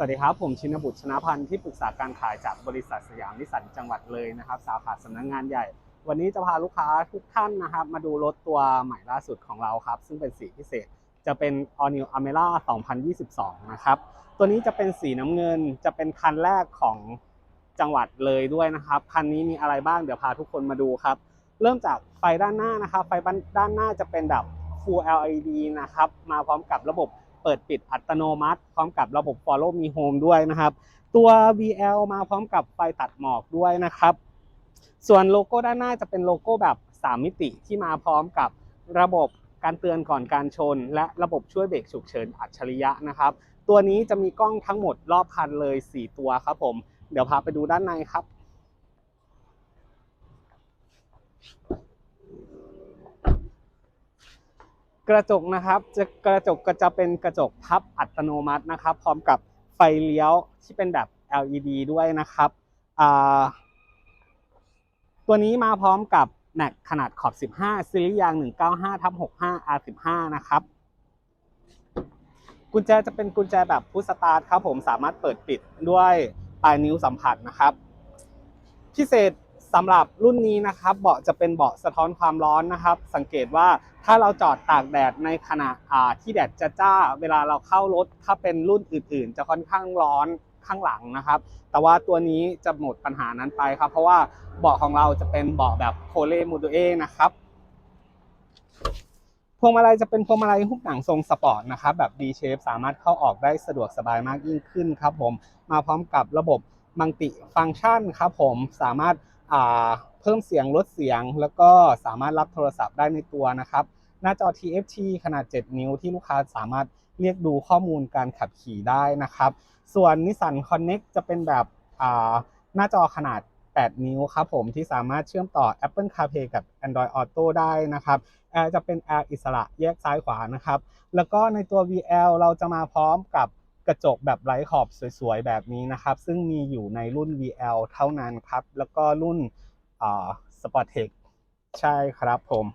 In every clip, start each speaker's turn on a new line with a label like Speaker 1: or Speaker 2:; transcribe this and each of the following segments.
Speaker 1: สวัสดีครับ ผมชินบุตรชนะพันธ์ที่ปรึกษาการขายจากบริษัทสยามนิสสันจังหวัดเลยนะครับ สาขาสำนักงานใหญ่ วันนี้จะพาลูกค้าทุกท่านนะครับ มาดูรถตัวใหม่ล่าสุดของเราครับ ซึ่งเป็นสีพิเศษ จะเป็น All New Amera 2022 นะครับ ตัวนี้จะเป็นสีน้ำเงินจะเป็นคันแรกของจังหวัดเลยด้วยนะครับ คันนี้มีอะไรบ้างเดี๋ยวพาทุกคนมาดูครับ เริ่มจากไฟด้านหน้านะครับ ไฟด้านหน้าจะเป็นแบบ Full LED นะครับ มาพร้อมกับระบบ เปิดปิดอัตโนมัติ พร้อมกับระบบ Follow Me Home ด้วยนะครับ ตัว VL มาพร้อมกับไฟตัดหมอกด้วยนะครับ ส่วนโลโก้ด้านหน้าจะเป็นโลโก้แบบ 3 มิติที่มาพร้อมกับระบบการเตือนก่อนการชน และระบบช่วยเบรกฉุกเฉินอัจฉริยะนะครับ ตัวนี้จะมีกล้องทั้งหมดรอบคันเลย 4 ตัวครับผม เดี๋ยวพาไปดูด้านในครับ กระจกนะครับจะกระจกก็จะเป็นกระจกพับอัตโนมัตินะครับ พร้อมกับไฟเลี้ยวที่เป็นแบบ LED ด้วยนะครับตัวนี้มาพร้อมกับแม็กขนาดขอบ 15 ซีรีส์ยาง 195ทับ65 R15 นะครับ กุญแจจะเป็นกุญแจแบบพุชสตาร์ทครับผมสามารถเปิดปิดด้วยปลายนิ้วสัมผัสนะครับ พิเศษ สำหรับรุ่นนี้นะครับเบาะจะเป็นเบาะสะท้อนความร้อนนะครับ สังเกตว่าถ้าเราจอดตากแดดในขณะที่แดดจะจ้า เวลาเราเข้ารถถ้าเป็นรุ่นอื่น ๆ จะค่อนข้างร้อนข้างหลังนะครับ แต่ว่าตัวนี้จะหมดปัญหานั้นไปครับ เพราะว่าเบาะของเราจะเป็นเบาะแบบโคเลมูดูเอนะครับพวงมาลัยจะเป็นพวงมาลัยหุ้มหนังทรงสปอร์ตนะครับแบบ D shape สามารถเข้าออกได้สะดวกสบายมากยิ่งขึ้นครับผมมาพร้อมกับระบบมังติฟังก์ชันครับผมสามารถ เพิ่มเสียงลดเสียง แล้วก็สามารถรับโทรศัพท์ได้ในตัวนะครับ หน้าจอ TFT ขนาด 7 นิ้วที่ลูกค้าสามารถเรียกดูข้อมูลการขับขี่ได้นะครับ ส่วน Nissan Connect จะเป็นแบบหน้าจอขนาด 8 นิ้วครับผมที่สามารถเชื่อมต่อ Apple CarPlay กับ Android Auto ได้นะครับแอร์จะเป็นแอร์อิสระแยกซ้ายขวานะครับ แล้วก็ในตัว VL เราจะมาพร้อมกับ กระจกแบบไร้ขอบสวยๆ แบบนี้นะครับ ซึ่งมีอยู่ในรุ่น VL เท่านั้นครับ แล้วก็รุ่นอ่า Sportec ใช่ครับผม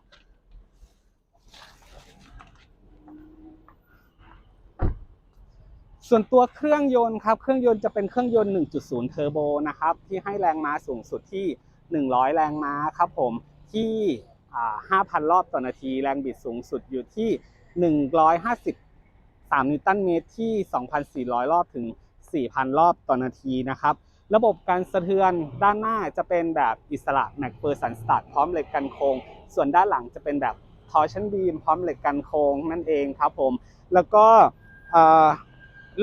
Speaker 1: ส่วนตัวเครื่องยนต์ครับ เครื่องยนต์จะเป็นเครื่องยนต์ 1.0 เทอร์โบนะครับ ที่ให้แรงม้าสูงสุดที่ 100 แรงม้าครับผมที่ 5,000 รอบต่อนาที แรงบิดสูงสุดอยู่ที่ 150 3 นิวตันเมตรที่ 2,400 รอบถึง 4,000 รอบต่อนาทีนะครับ ระบบการสะเทือนด้านหน้าจะเป็นแบบอิสระแม็กเปอร์สันสตัดพร้อมเหล็กกันโค้งส่วนด้านหลังจะเป็นแบบทอร์ชันบีมพร้อมเหล็กกันโค้งนั่นเองครับผม แล้วก็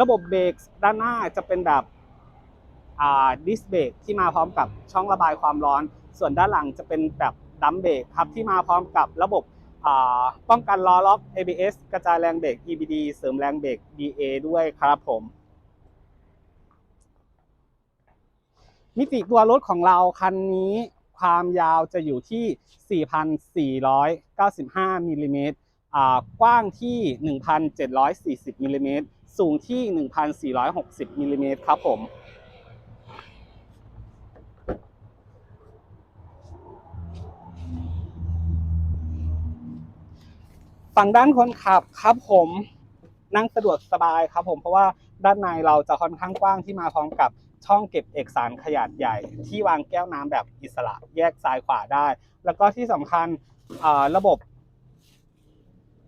Speaker 1: ระบบเบรกด้านหน้าจะเป็นแบบดิสเบรกที่มาพร้อมกับช่องระบายความร้อน ส่วนด้านหลังจะเป็นแบบดัมเบรกครับที่มาพร้อมกับระบบ ป้องกันล้อล็อก ABS กระจายแรงเบรก EBD เสริมแรงเบรก DA ด้วยครับผมมิติตัวรถของเราคันนี้ความยาวจะอยู่ที่ 4,495มิลลิเมตรอ่ากว้างที่ 1,740มิลลิเมตรสูงที่ 1,460มิลลิเมตรครับผม ฝั่งด้านคนขับครับผมนั่งสะดวกสบายครับผมเพราะว่าด้านในเราจะค่อนข้างกว้างที่มาพร้อมกับช่องเก็บเอกสารขนาดใหญ่ ที่วางแก้วน้ำแบบอิสระแยกซ้ายขวาได้ แล้วก็ที่สำคัญระบบ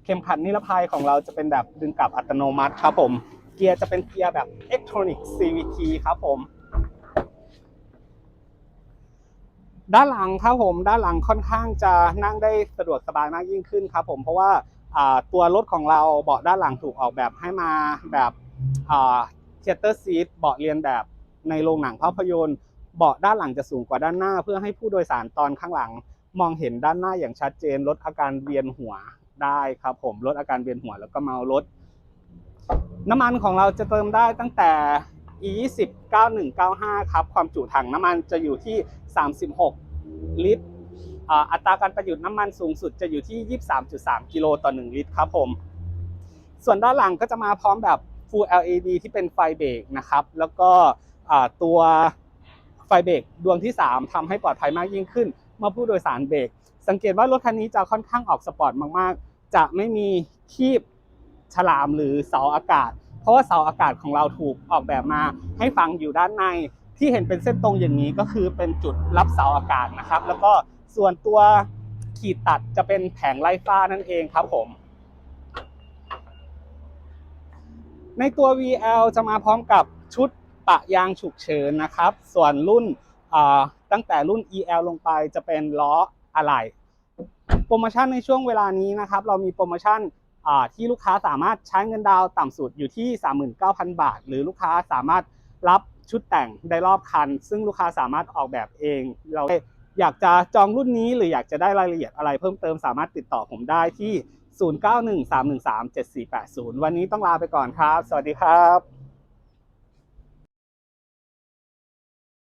Speaker 1: เข็มขัดนิรภัยของเราจะเป็นแบบดึงกลับอัตโนมัติครับผมเกียร์จะเป็นเกียร์แบบ Electronic CVT ครับผม ด้านหลังครับผม ด้านหลังค่อนข้างจะนั่งได้สะดวกสบายมากยิ่งขึ้นครับผมเพราะว่า ตัวรถของเราเบาะด้านหลังถูกออกแบบให้มาแบบเทเตอร์ซีทเบาะเรียนแบบในโรงหนังภาพยนตร์ เบาะด้านหลังจะสูงกว่าด้านหน้า เพื่อให้ผู้โดยสารตอนข้างหลัง มองเห็นด้านหน้าอย่างชัดเจนลดอาการเวียนหัวได้ครับผมลดอาการเวียนหัวแล้วก็เมารถ น้ำมันของเราจะเติมได้ตั้งแต่ E20 9195 ครับ ความจุถังน้ำมันจะอยู่ที่ 36 ลิตร อัตราการประหยัดน้ำมันสูงสุดจะอยู่ที่ 23.3 กิโลต่อ 1 ลิตรครับผม ส่วนด้านหลังก็จะมาพร้อมแบบ Full LED ที่เป็นไฟเบรกนะครับ แล้วก็ตัวไฟเบรกดวงที่ 3ทำให้ปลอดภัยมากยิ่งขึ้น เมื่อผู้โดยสารเบรก สังเกตว่ารถคันนี้จะค่อนข้างออกสปอร์ตมากๆ จะไม่มีคีบฉลามหรือเสาอากาศ เพราะว่าเสาอากาศของเราถูกออกแบบมาให้ฟังอยู่ด้านในที่เห็นเป็นเส้นตรงอย่างนี้ก็คือเป็นจุดรับเสาอากาศนะครับ แล้วก็ ส่วนตัวขีดตัดจะเป็นแผงไล่ฟ้านั่นเองครับผม ในตัว VL จะมาพร้อมกับชุดปะยางฉุกเฉินนะครับ ส่วนรุ่นตั้งแต่รุ่น EL ลงไปจะเป็นล้ออะไหล่โปรโมชั่นในช่วงเวลานี้นะครับ เรามีโปรโมชั่นที่ลูกค้าสามารถใช้เงินดาวน์ต่ำสุดอยู่ที่ 39,000 บาท หรือลูกค้าสามารถรับชุดแต่งได้รอบคัน ซึ่งลูกค้าสามารถออกแบบเอง เรา อยากจะจองรุ่นนี้หรืออยากจะได้รายละเอียดอะไรเพิ่มเติมสามารถติดต่อผมได้ที่ 0913137480 วันนี้ต้องลาไปก่อนครับ สวัสดีครับ